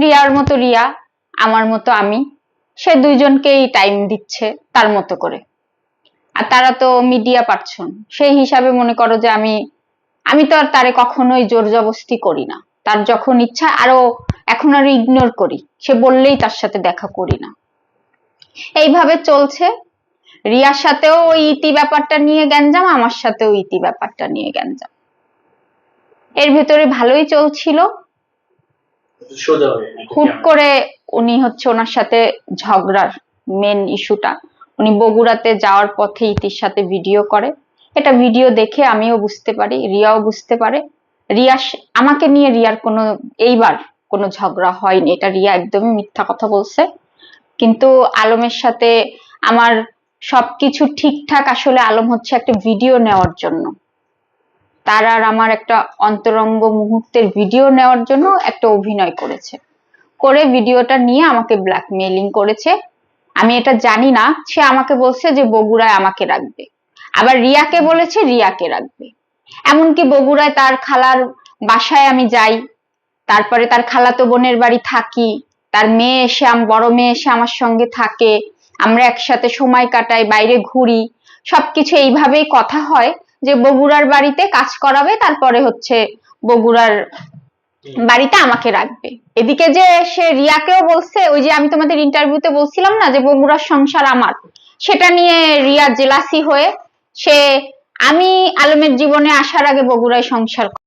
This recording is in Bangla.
রিয়ার মতো রিয়া, আমার মতো আমি, সে দুইজনকেই টাইম দিচ্ছে তার মতো করে। আর তারা তো মিডিয়া পার্সন সেই হিসাবে মনে করো যে আমি আমি তো আর তারে কখনোই জোর জবস্তি করি না। তার যখন ইচ্ছা, আরও এখন আরও ইগনোর করি। সে বললেই তার সাথে দেখা করি না। এইভাবে চলছে। রিয়ার সাথেও ওই ইতি ব্যাপারটা নিয়ে গ্যাঞ্জাম, আমার সাথেও ইতি ব্যাপারটা নিয়ে গ্যাঞ্জাম। এর ভিতরে ভালোই চলছিল। হুট করে উনি হচ্ছে ওনার সাথে ঝগড়ার মেন ইস্যুটা উনি বগুড়াতে যাওয়ার পথে ইতির সাথে ভিডিও করে। এটা ভিডিও দেখে আমিও বুঝতে পারি, রিয়াও বুঝতে পারে। রিয়া আমাকে নিয়ে রিয়ার কোনো এইবার কোনো ঝগড়া হয়নি। এটা রিয়া একদমই মিথ্যা কথা বলছে। কিন্তু আলমের সাথে আমার সবকিছু ঠিকঠাক। আসলে আলম হচ্ছে একটা ভিডিও নেওয়ার জন্য। তার আর আমার একটা অন্তরঙ্গ মুহূর্তের ভিডিও নেওয়ার জন্য একটা অভিনয় করেছে। করে ভিডিওটা নিয়ে আমাকে ব্ল্যাকমেইলিং করেছে। আমি এটা জানি না, সে আমাকে বলছে যে বগুড়ায় আমাকে রাখবে। আবার রিয়াকে বলেছে রিয়াকে রাখবে। এমনকি বগুড়ায় তার খালার বাসায় আমি যাই, তারপরে তার খালাতো বোনের বাড়ি থাকি, তার মেয়ে এসে বড় মেয়ে এসে আমার সঙ্গে থাকে, আমরা একসাথে সময় কাটাই, বাইরে ঘুরি, সবকিছু এইভাবেই কথা হয়। যে বগুড়ার বাড়িতে কাজ করাবে তারপরে হচ্ছে বগুড়ার বাড়িতে আমাকে রাখবে। এদিকে যে সে রিয়াকেও বলছে ওই যে আমি তোমাদের ইন্টারভিউতে বলছিলাম না যে বগুড়ার সংসার আমার সেটা নিয়ে রিয়া জেলাসি হয়ে সে আমি আলমের জীবনে আসার আগে বগুড়ায় সংসার